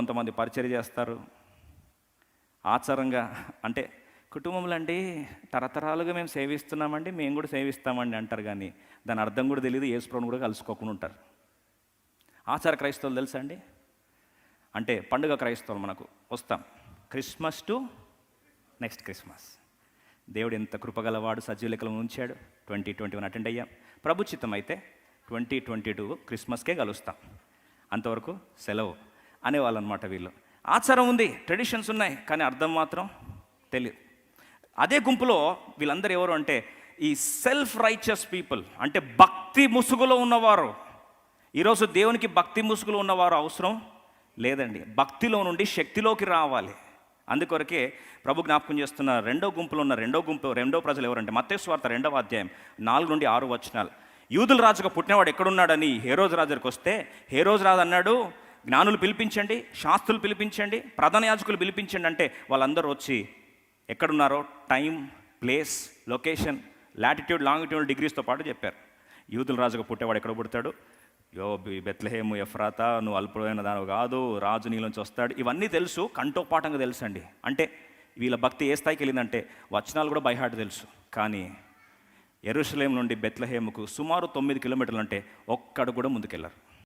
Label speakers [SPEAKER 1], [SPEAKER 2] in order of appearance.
[SPEAKER 1] కొంతమంది పరిచయం చేస్తారు. ఆచారంగా అంటే కుటుంబంలో అండి తరతరాలుగా మేము సేవిస్తున్నామండి మేము కూడా సేవిస్తామండి అంటారు కానీ దాని అర్థం కూడా తెలియదు ఏసుప్రభుని కూడా కలుసుకోకుండా ఉంటారు. ఆచార క్రైస్తవులు తెలుసా అండి? అంటే పండుగ క్రైస్తవులు మనకు. వస్తాం. Christmas to next Christmas. దేవుడు ఎంత కృపగలవాడు సజీవులకలు ఉంచాడు. ట్వంటీ ట్వంటీ వన్ అటెండ్ అయ్యాం. ప్రభుచితం అయితే ట్వంటీ ట్వంటీ టూ క్రిస్మస్కే కలుస్తాం. అంతవరకు సెలవు. అనేవాళ్ళు అనమాట వీళ్ళు. ఆచారం ఉంది ట్రెడిషన్స్ ఉన్నాయి కానీ అర్థం మాత్రం తెలియదు అదే గుంపులో వీళ్ళందరూ ఎవరు అంటే ఈ సెల్ఫ్ రైచస్ పీపుల్ అంటే భక్తి ముసుగులో ఉన్నవారు. ఈరోజు దేవునికి భక్తి ముసుగులో ఉన్నవారు అవసరం లేదండి. భక్తిలో నుండి శక్తిలోకి రావాలి. అందుకొరకే ప్రభు జ్ఞాపకం చేస్తున్న రెండో గుంపులో ఉన్న రెండో గుంపు రెండో ప్రజలు ఎవరంటే మత్తేశ్వార్త రెండవ అధ్యాయం నాలుగు నుండి ఆరు వచనాలు. యూదుల రాజుగా పుట్టినవాడు ఎక్కడున్నాడని హేరోజు రాజుకి వస్తే హేరోజు రాజు అన్నాడు జ్ఞానులు పిలిపించండి శాస్త్రులు పిలిపించండి ప్రధాన యాజకులు పిలిపించండి అంటే వాళ్ళందరూ వచ్చి ఎక్కడున్నారో time place location latitude longitude డిగ్రీస్తో పాటు చెప్పారు. యూదుల రాజుగా పుట్టేవాడు ఎక్కడ పుడతాడు? యో బి- బెత్లహేము ఎఫ్రాత నువ్వు అల్పమైన దాని కాదు రాజు నీలోంచి వస్తాడు. ఇవన్నీ తెలుసు కంటోపాఠంగా తెలుసు అండి అంటే వీళ్ళ భక్తి ఏ స్థాయికి వెళ్ళిందంటే వచనాలు కూడా బైహార్ట్ తెలుసు. కానీ ఎరుసలేం నుండి బెత్లహేముకు సుమారు తొమ్మిది కిలోమీటర్లు అంటే ఒక్కడు కూడా ముందుకెళ్ళరు.